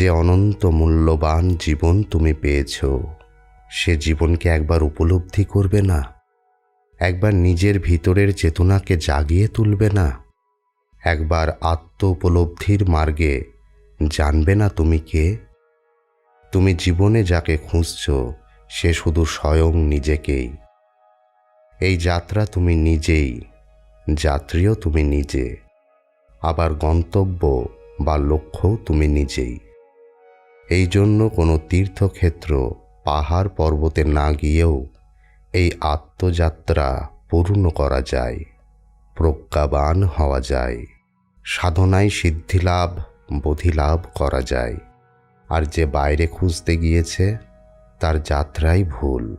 যে অনন্ত মূল্যবান জীবন তুমি পেয়েছ, সে জীবনকে একবার উপলব্ধি করবে না, একবার নিজের ভিতরের চেতনাকে জাগিয়ে তুলবে না, একবার আত্ম উপলব্ধির মার্গে জানবে না তুমি কে। তুমি জীবনে যাকে খুঁজছ, সে শুধু স্বয়ং নিজেকেই। এই যাত্রা তুমি নিজেই, যাত্রীও তুমি নিজে, আবার গন্তব্য বা লক্ষ্যও তুমি নিজেই। এই জন্য কোনো তীর্থক্ষেত্র পাহাড় পর্বতে না গিয়েও এই আত্মযাত্রা পূর্ণ করা যায়, প্রজ্ঞাবান হওয়া যায়, সাধনায় সিদ্ধিলাভ, বোধিলাভ করা যায়। আর যে বাইরে খুঁজতে গিয়েছে, তার যাত্রাই ভুল।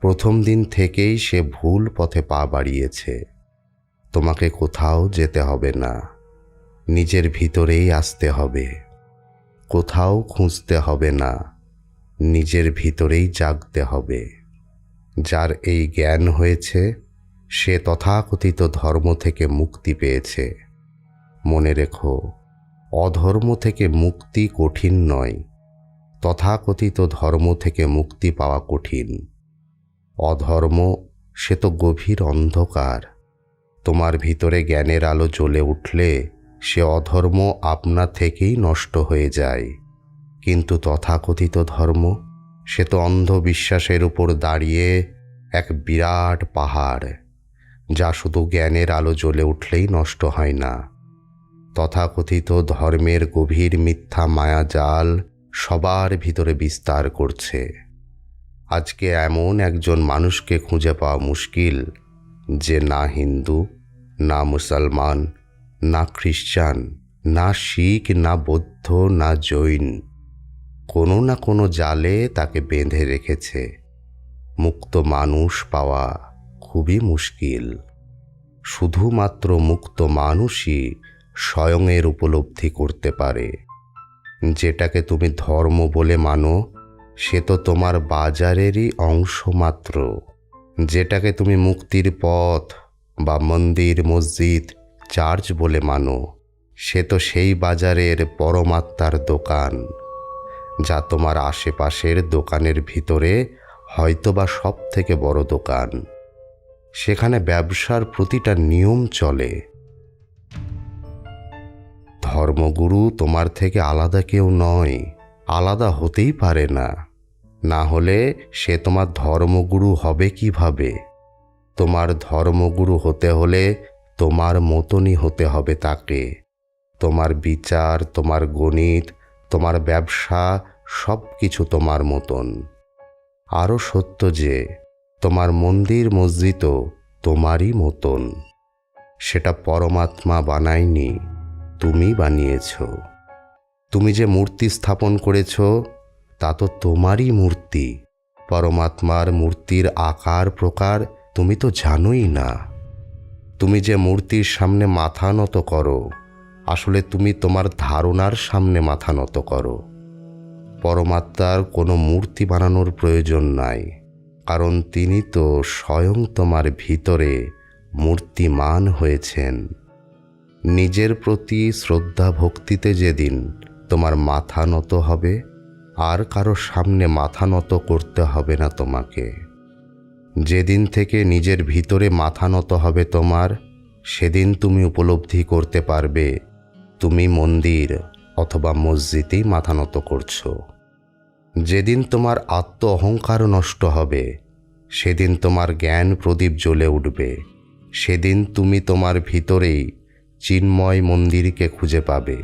প্রথম দিন থেকেই সে ভুল পথে পা বাড়িয়েছে। তোমাকে কোথাও যেতে হবে না, নিজের ভিতরেই আসতে হবে। কোথাও খুঁজতে হবে না, নিজের ভিতরেই জাগতে হবে। যার এই জ্ঞান হয়েছে, সে তথাকথিত ধর্ম থেকে মুক্তি পেয়েছে। মনে রেখো, অধর্ম থেকে মুক্তি কঠিন নয়, তথাকথিত ধর্ম থেকে মুক্তি পাওয়া কঠিন। অধর্ম, সে তো গভীর অন্ধকার। তোমার ভিতরে জ্ঞানের আলো জ্বলে উঠলে সে অধর্ম আপনা থেকেই নষ্ট হয়ে যায়। কিন্তু তথাকথিত ধর্ম, সে তো অন্ধবিশ্বাসের উপর দাঁড়িয়ে এক বিরাট পাহাড়, যা শুধু জ্ঞানের আলো জ্বলে উঠলেই নষ্ট হয় না। তথাকথিত ধর্মের গভীর মিথ্যা মায়াজাল সবার ভিতরে বিস্তার করছে। আজকে এমন একজন মানুষকে খুঁজে পাওয়া মুশকিল যে না হিন্দু, না মুসলমান না খ্রিস্টান না শিখ, না বৌদ্ধ, না জৈন। কোনো না কোনো জালে তাকে বেঁধে রেখেছে। মুক্ত মানুষ পাওয়া খুবই মুশকিল। শুধুমাত্র মুক্ত মানুষই স্বয়ংয়ের উপলব্ধি করতে পারে। যেটাকে তুমি ধর্ম বলে মানো, সে তো তোমার বাজারেরই অংশ মাত্র। যেটাকে তুমি মুক্তির পথ বা মন্দির, মসজিদ চার্চ বলে মানো, সে তো সেই বাজারের পরমাত্মার দোকান, যা তোমার আশেপাশের দোকানের ভিতরে হয়তোবা সব থেকে বড় দোকান। সেখানে ব্যবসার প্রতিটা নিয়ম চলে। ধর্মগুরু তোমার থেকে আলাদা কেউ নয়, আলাদা হতেই পারে না। না হলে সে তোমার ধর্মগুরু হবে কীভাবে? তোমার ধর্মগুরু হতে হলে তোমার মতনই হতে হবে তাকে। তোমার বিচার, তোমার গণিত, তোমার ব্যবসা সব কিছু তোমার মতন। আরও সত্য যে, তোমার মন্দির মসজিদও তোমারই মতন। সেটা পরমাত্মা বানায়নি, তুমি বানিয়েছ। তুমি যে মূর্তি স্থাপন করেছ, তা তো তোমারই মূর্তি। পরমাত্মার মূর্তির আকার প্রকার তুমি তো জানোই না। তুমি যে মূর্তির সামনে মাথা নত করো, আসলে তুমি তোমার ধারণার সামনে মাথা নত করো। পরমাত্মার কোনো মূর্তি বানানোর প্রয়োজন নাই, কারণ তিনি তো স্বয়ং তোমার ভিতরে মূর্তিমান হয়েছেন। নিজের প্রতি শ্রদ্ধা ভক্তিতে যেদিন তোমার মাথা নত হবে, আর কারও সামনে মাথা নত করতে হবে না তোমাকে। যেদিন থেকে নিজের ভিতরে মাথা নত হবে তোমার, সেদিন তুমি উপলব্ধি করতে পারবে। তুমি মন্দির অথবা মসজিদেই মাথা নত করছ। যেদিন তোমার আত্ম অহংকার নষ্ট হবে, সেদিন তোমার জ্ঞান প্রদীপ জ্বলে উঠবে। সেদিন তুমি তোমার ভিতরেই চিন্ময় মন্দিরকে খুঁজে পাবে।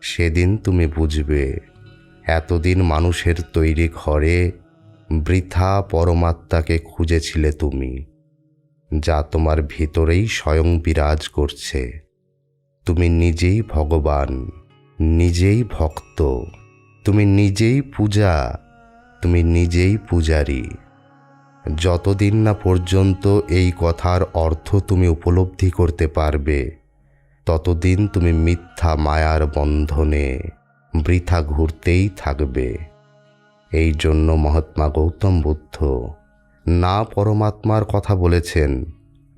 সেদিন তুমি বুঝবে, এতদিন মানুষের তৈরি ঘরে বৃথা পরমাত্মাকে খুঁজেছিলে তুমি, যা তোমার ভিতরেই স্বয়ং বিরাজ করছে। তুমি নিজেই ভগবান, নিজেই ভক্ত, তুমি নিজেই পূজা, তুমি নিজেই পূজারী। যতদিন না পর্যন্ত এই কথার অর্থ তুমি উপলব্ধি করতে পারবে, ততদিন তুমি মিথ্যা মায়ার বন্ধনে বৃথা ঘুরতেই থাকবে। এই জন্য মহাত্মা গৌতম বুদ্ধ না পরমাত্মার কথা বলেছেন,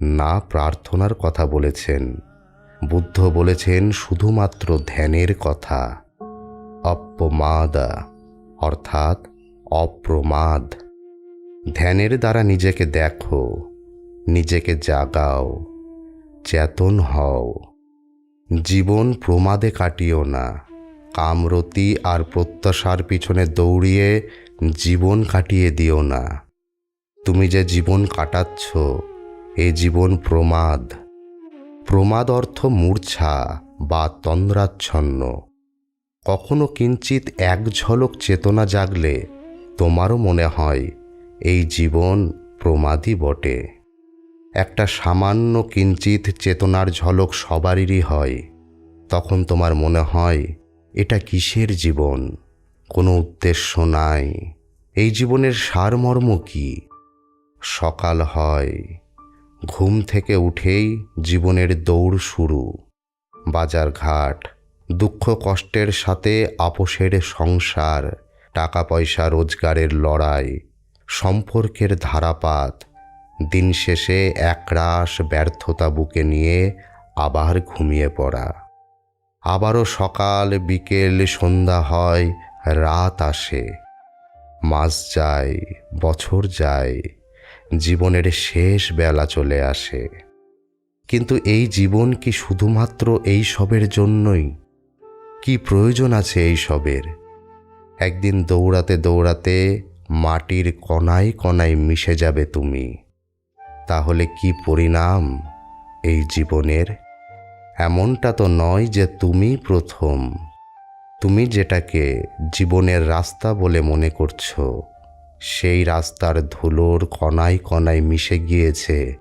না প্রার্থনার কথা বলেছেন। বুদ্ধ বলেছেন শুধুমাত্র ধ্যানের কথা। অপ্রমাদা, অর্থাৎ অপ্রমাদ। ধ্যানের দ্বারা নিজেকে দেখো, নিজেকে জাগাও, চেতন হও। জীবন প্রমাদে কাটিও না। কামরতি আর প্রত্যাশার পিছনে দৌড়িয়ে জীবন কাটিয়ে দিও না। তুমি যে জীবন কাটাচ্ছ, এ জীবন প্রমাদ। প্রমাদ অর্থ মূর্ছা বা তন্দ্রাচ্ছন্ন। কখনো কিঞ্চিত এক ঝলক চেতনা জাগলে তোমারও মনে হয়, এই জীবন প্রমাদই বটে। একটা সামান্য কিঞ্চিত চেতনার ঝলক সবারই হয়, তখন তোমার মনে হয় এটা কিসের জীবন? কোনো উদ্দেশ্য নাই। এই জীবনের সারমর্ম কি? সকাল হয়, ঘুম থেকে উঠেই জীবনের দৌড় শুরু। বাজার ঘাট, দুঃখ কষ্টের সাথে আপোষের সংসার টাকা পয়সা রোজগারের লড়াই, সম্পর্কের ধারাপাত, দিন শেষে একরাশ ব্যর্থতা বুকে নিয়ে আবার ঘুমিয়ে পড়া। আবারও সকাল, বিকেল, সন্ধ্যা হয়, রাত আসে। মাস যায়, বছর যায়, জীবনের শেষ বেলা চলে আসে। কিন্তু এই জীবন কি শুধুমাত্র এই সবের জন্যই? কি প্রয়োজন আছে এই সবের? একদিন দৌড়াতে দৌড়াতে মাটির কণায় কণায় মিশে যাবে তুমি। তাহলে কি পরিণাম এই জীবনের? এমনটা তো নয় যে তুমি প্রথম। তুমি যেটাকে জীবনের রাস্তা বলে মনে করছ, সেই রাস্তার ধুলোর কণায় কণায় মিশে গিয়েছে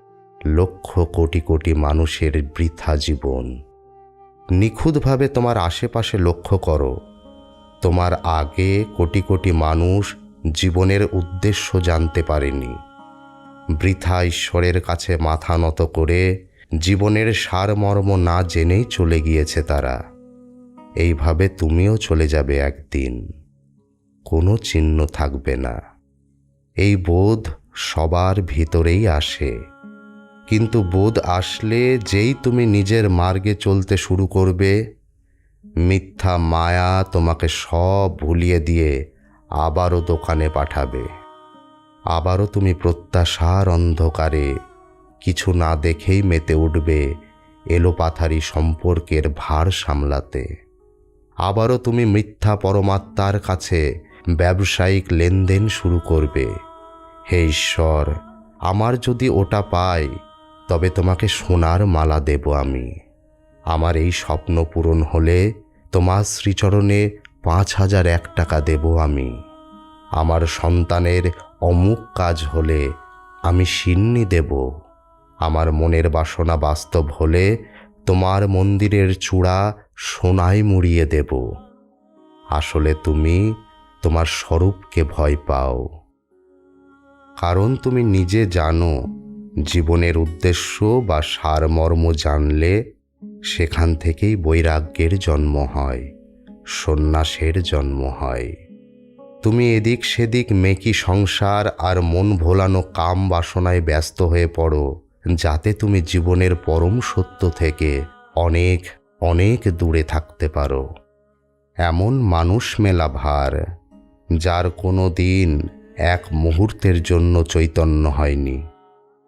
লক্ষ কোটি কোটি মানুষের বৃথা জীবন। নিখুঁতভাবে তোমার আশেপাশে লক্ষ্য করো, তোমার আগে কোটি কোটি মানুষ জীবনের উদ্দেশ্য জানতে পারেনি। বৃথা ঈশ্বরের কাছে মাথা নত করে জীবনের সারমর্ম না জেনেই চলে গিয়েছে তারা। এইভাবে তুমিও চলে যাবে একদিন। কোনো চিহ্ন থাকবে না। এই বোধ সবার ভিতরেই আসে। কিন্তু বোধ আসলে যেই তুমি নিজের মার্গে চলতে শুরু করবে, মিথ্যা মায়া তোমাকে সব ভুলিয়ে দিয়ে আবারও দোকানে পাঠাবে। আবারও তুমি প্রত্যাশার অন্ধকারে কিছু না দেখেই মেতে উঠবে এলোপাথারি সম্পর্কের ভার সামলাতে। আবারও তুমি মিথ্যা পরমাত্মার কাছে ব্যবসায়িক লেনদেন শুরু করবে। হে ঈশ্বর, আমার যদি ওটা পাই, তবে তোমাকে সোনার মালা দেব আমি। আমার এই স্বপ্ন পূরণ হলে তোমার শ্রীচরণে পাঁচ হাজার এক টাকা দেব আমি। আমার সন্তানের অমুক কাজ হলে আমি সিন্নি দেব। আমার মনের বাসনা বাস্তব হলে তোমার মন্দিরের চূড়া সোনায় মুড়িয়ে দেব। আসলে তুমি তোমার স্বরূপকে ভয় পাও। কারণ তুমি নিজে জানো, জীবনের উদ্দেশ্য বা সারমর্ম জানলে সেখান থেকেই বৈরাগ্যের জন্ম হয়, সন্ন্যাসের জন্ম হয়। তুমি এদিক সেদিক মেকি সংসার আর মন ভোলানো কাম বাসনায় ব্যস্ত হয়ে পড়ো। যাতে তুমি জীবনের পরম সত্য থেকে অনেক অনেক দূরে থাকতে পারো। এমন মানুষ মেলা ভার, যার কোনো দিন এক মুহূর্তের জন্য চৈতন্য হয়নি।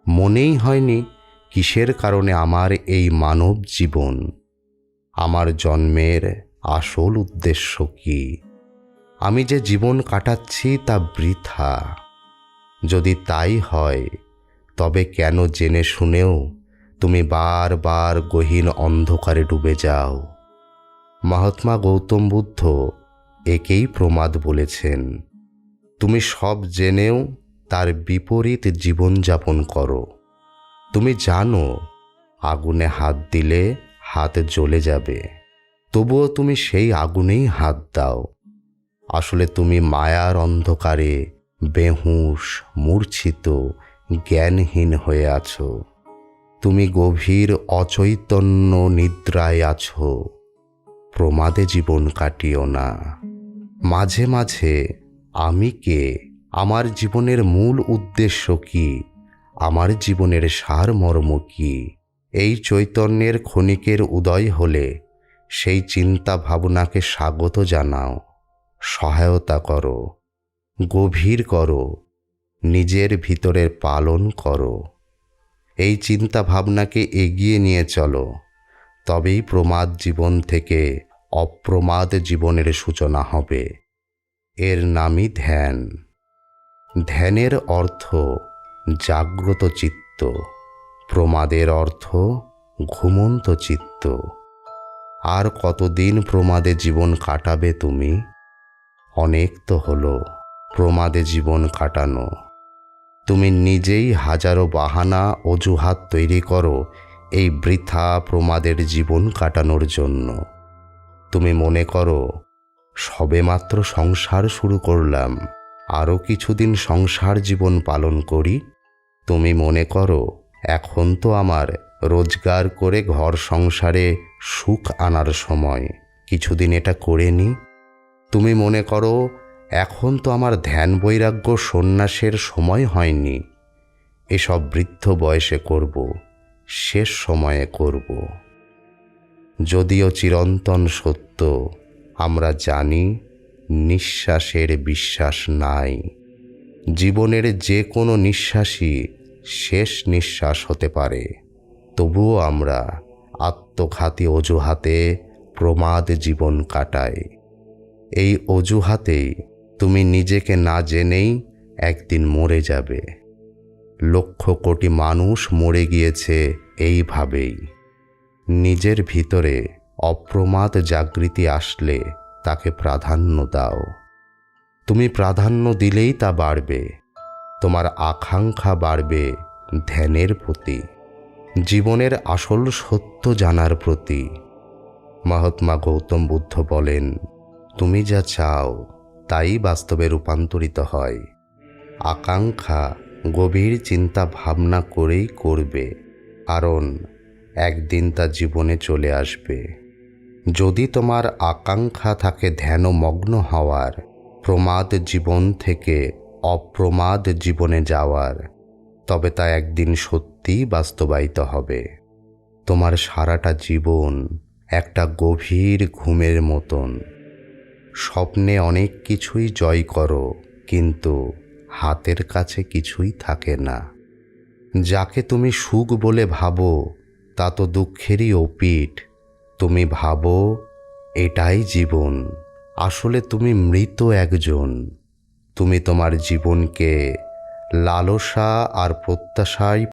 মনেই হয়নি কিসের কারণে আমার এই মানব জীবন। আমার জন্মের আসল উদ্দেশ্য কি? আমি যে জীবন কাটাচ্ছি তা বৃথা। যদি তাই হয় তবে কেন জেনে শুনেও তুমি বারবার গহীন অন্ধকারে ডুবে যাও। মহাত্মা গৌতম বুদ্ধ একেই প্রমাদ বলেছেন, তুমি সব জেনেও তার বিপরীত জীবনযাপন করো। তুমি জানো আগুনে হাত দিলে হাত জ্বলে যাবে, তবুও তুমি সেই আগুনেই হাত দাও। আসলে তুমি মায়ার অন্ধকারে বেহুশ, মূর্ছিত জ্ঞানহীন হয়ে আছো। তুমি গভীর অচৈতন্য নিদ্রায় আছো। প্রমাদে জীবন কাটিও না। মাঝে মাঝে আমি কে? আমার জীবনের মূল উদ্দেশ্য কি? আমার জীবনের সারমর্ম কি? এই চৈতন্যের ক্ষণিকের উদয় হলে সেই চিন্তা ভাবনাকে স্বাগত জানাও। সহায়তা করো। গভীর করো। নিজের ভিতরের পালন করো। এই চিন্তা ভাবনাকে এগিয়ে নিয়ে চলো। তবেই প্রমাদ জীবন থেকে অপ্রমাদ জীবনের সূচনা হবে। এর নামই ধ্যান। ধ্যানের অর্থ জাগ্রত চিত্ত। প্রমাদের অর্থ ঘুমন্ত চিত্ত। আর কতদিন প্রমাদে জীবন কাটাবে তুমি? অনেক তো হলো প্রমাদে জীবন কাটানো। তুমি নিজেই হাজারো বাহানা, অজুহাত তৈরি করো এই বৃথা প্রমাদের জীবন কাটানোর জন্য। তুমি মনে করো, সবেমাত্র সংসার শুরু করলাম আরও কিছুদিন সংসার জীবন পালন করি। তুমি মনে করো, এখন তো আমার রোজগার করে ঘর সংসারে সুখ আনার সময়, কিছুদিন এটা করে নি। তুমি মনে করো এখন তো আমার ধ্যান বৈরাগ্য সন্ন্যাসের সময় হয়নি। এসব বৃদ্ধ বয়সে করব, শেষ সময়ে করব। যদিও চিরন্তন সত্য, আমরা জানি নিঃশ্বাসের বিশ্বাস নাই। জীবনের যে কোনো নিঃশ্বাসই শেষ নিঃশ্বাস হতে পারে। তবুও আমরা আত্মঘাতী অজুহাতে প্রমাদ জীবন কাটাই। এই অজুহাতেই তুমি নিজেকে না জেনেই একদিন মরে যাবে। লক্ষ কোটি মানুষ মরে গিয়েছে এইভাবেই। নিজের ভিতরে অপ্রমাদ জাগৃতি আসলে তাকে প্রাধান্য দাও। তুমি প্রাধান্য দিলেই তা বাড়বে। তোমার আকাঙ্ক্ষা বাড়বে ধ্যানের প্রতি। জীবনের আসল সত্য জানার প্রতি। মহাত্মা গৌতম বুদ্ধ বলেন, তুমি যা চাও তাই বাস্তবে রূপান্তরিত হয়। আকাঙ্ক্ষা, গভীর চিন্তা ভাবনা করেই করবে, কারণ একদিন তা জীবনে চলে আসবে। যদি তোমার আকাঙ্ক্ষা থাকে ধ্যানমগ্ন হওয়ার, প্রমাদ জীবন থেকে অপ্রমাদ জীবনে যাওয়ার, তবে তা একদিন সত্যিই বাস্তবায়িত হবে। তোমার সারাটা জীবন একটা গভীর ঘুমের মতন। স্বপ্নে অনেক কিছুই জয় করো, কিন্তু হাতের কাছে কিছুই থাকে না। যাকে তুমি সুখ বলে ভাবো, তা তো দুঃখেরই অপিঠ তুমি ভাবো, এটাই জীবন। আসলে তুমি মৃত একজন। তুমি তোমার জীবনকে লালসা আর প্রত্যাশায়